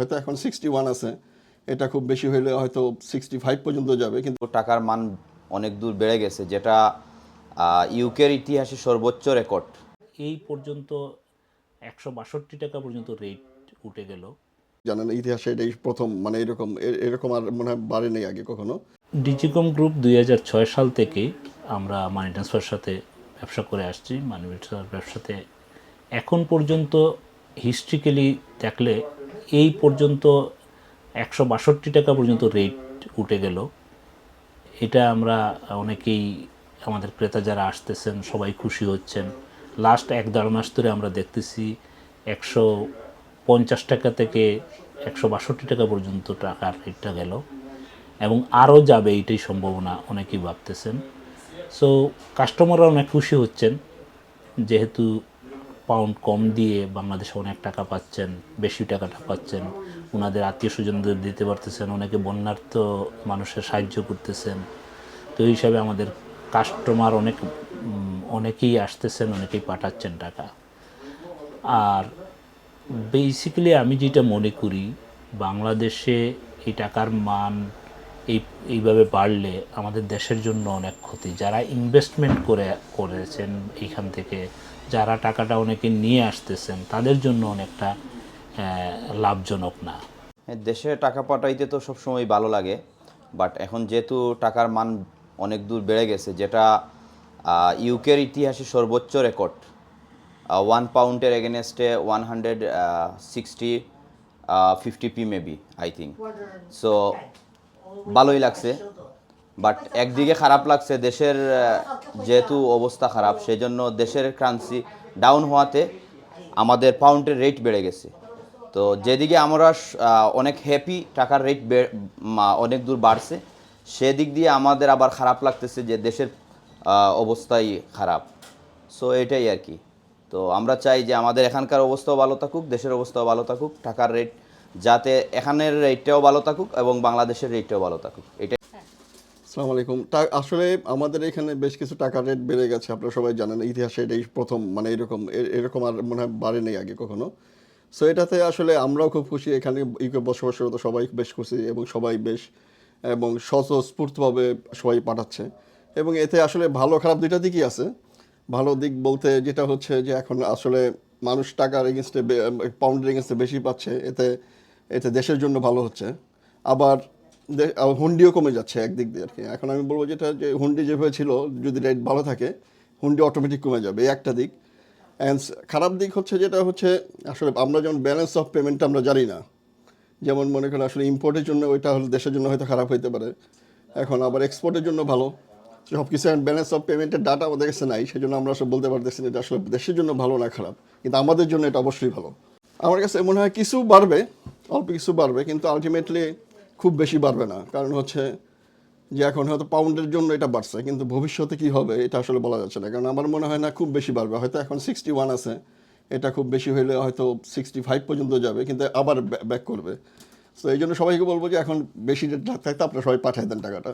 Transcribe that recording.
হয়তো এখন sixty one আছে। এটা খুব বেশি হলে হয়তো সিক্সটি ফাইভ পর্যন্ত যাবে কিন্তু টাকার মান অনেক দূর বেড়ে গেছে যেটা ইউকের ইতিহাসে সর্বোচ্চ রেকর্ড। এই পর্যন্ত একশো বাষট্টি টাকা পর্যন্ত রেট উঠে গেল। জানেন ইতিহাসে এটাই প্রথম মানে এরকম এরকম আর মনে হয় বাড়ে নেই আগে কখনো। ডিজিকম গ্রুপ দুই হাজার ছয় সাল থেকে আমরা মানি ট্রান্সফার সাথে ব্যবসা করে আসছি। মানি ট্রান্সফার ব্যবসাতে এখন পর্যন্ত হিস্ট্রিক্যালি দেখলে এই পর্যন্ত একশো বাষট্টি টাকা পর্যন্ত রেট উঠে গেল। এটা আমরা অনেকেই, আমাদের ক্রেতা যারা আসতেছেন, সবাই খুশি হচ্ছেন। লাস্ট এক দেড় মাস ধরে আমরা দেখতেছি একশো পঞ্চাশ টাকা থেকে একশো বাষট্টি টাকা পর্যন্ত টাকার রেটটা গেল। এবং আরও যাবে এইটাই সম্ভাবনা অনেকেই ভাবতেছেন। সো কাস্টমাররা অনেক খুশি হচ্ছেন, যেহেতু পাউন্ড কম দিয়ে বাংলাদেশে অনেক টাকা পাচ্ছেন, বেশি টাকাটা পাচ্ছেন। ওনাদের আত্মীয় স্বজনদের দিতে পারতেছেন, অনেকে বন্যার্থ মানুষের সাহায্য করতেছেন। তো এই হিসাবে আমাদের কাস্টমার অনেক অনেকেই আসতেছেন, অনেকেই পাঠাচ্ছেন টাকা। আর বেসিক্যালি আমি যেটা মনে করি, বাংলাদেশে এই টাকার মান এই এইভাবে বাড়লে আমাদের দেশের জন্য অনেক ক্ষতি। যারা ইনভেস্টমেন্ট করে করেছেন এইখান থেকে যারা টাকাটা অনেকে নিয়ে আসতেছেন তাদের জন্য অনেকটা লাভজনক না। হ্যাঁ, দেশে টাকা পাঠাইতে তো সবসময় ভালো লাগে বাট এখন যেহেতু টাকার মান অনেক দূর বেড়ে গেছে যেটা ইউকের ইতিহাসে সর্বোচ্চ রেকর্ড ওয়ান পাউন্ডের এগেনস্টে one hundred sixty fifty P maybe I think so ভালোই লাগছে বাট একদিকে খারাপ লাগছে, দেশের যেহেতু অবস্থা খারাপ, সেজন্য দেশের কারেন্সি ডাউন হওয়াতে আমাদের পাউন্ডের রেট বেড়ে গেছে। তো যেদিকে আমরা অনেক হ্যাপি টাকার রেট অনেক দূর বাড়ছে, সেদিক দিয়ে আমাদের আবার খারাপ লাগতেছে যে দেশের অবস্থাই খারাপ। সো এটাই আর কি। তো আমরা চাই যে আমাদের এখানকার অবস্থাও ভালো থাকুক, দেশের অবস্থাও ভালো থাকুক, টাকার রেট যাতে এখানের রেটটাও ভালো থাকুক এবং বাংলাদেশের রেটটাও ভালো থাকুক। এটা আসসালামু আলাইকুম। তা আসলে আমাদের এখানে বেশ কিছু টাকার রেট বেড়ে গেছে, আপনারা সবাই জানেন, ইতিহাসে এটাই প্রথম মানে এরকম এরকম আর মনে হয় বাড়ে নেই আগে কখনো। সো এটাতে আসলে আমরাও খুব খুশি, এখানে ইউকে বসবাসরত সবাই বেশ খুশি এবং সবাই বেশ, এবং স্বতঃস্ফূর্তভাবে সবাই পাঠাচ্ছে। এবং এতে আসলে ভালো খারাপ দুইটা দিকই আছে। ভালো দিক বলতে যেটা হচ্ছে যে এখন আসলে মানুষ টাকার এগেনস্টে পাউন্ডের এগেনস্টে বেশি পাচ্ছে, এতে এতে দেশের জন্য ভালো হচ্ছে। আবার হুন্ডিও কমে যাচ্ছে একদিক দিয়ে আর কি। এখন আমি বলব যেটা, যে হুন্ডি যেভাবে ছিল, যদি রেট ভালো থাকে, হুন্ডি অটোমেটিক কমে যাবে, এই একটা দিক। অ্যান্ড খারাপ দিক হচ্ছে যেটা হচ্ছে, আসলে আমরা যেমন ব্যালেন্স অফ পেমেন্টটা আমরা জানি না, যেমন মনে করেন আসলে ইম্পোর্টের জন্য ওইটা হলে দেশের জন্য হয়তো খারাপ হইতে পারে। এখন আবার এক্সপোর্টের জন্য ভালো। সব কিছু অ্যান্ড ব্যালেন্স অফ পেমেন্টের ডাটা আমাদের কাছে নাই, সেজন্য আমরা আসলে বলতে পারতেছি এটা আসলে দেশের জন্য ভালো না খারাপ, কিন্তু আমাদের জন্য এটা অবশ্যই ভালো। আমার কাছে মনে হয় কিছু বাড়বে, অল্প কিছু বাড়বে, কিন্তু আলটিমেটলি খুব বেশি বাড়বে না। কারণ হচ্ছে যে এখন হয়তো পাউন্ডের জন্য এটা বাড়ছে, কিন্তু ভবিষ্যতে কি হবে এটা আসলে বলা যাচ্ছে না। কারণ আমার মনে হয় না খুব বেশি বাড়বে, হয়তো এখন সিক্সটি ওয়ান আছে, এটা খুব বেশি হলে হয়তো সিক্সটি ফাইভ পর্যন্ত যাবে, কিন্তু আবার ব্যাক করবে। তো এই জন্য সবাইকে বলব যে এখন বেশি রেট থাকতে আপনারা সবাই পাঠিয়ে দেন টাকাটা।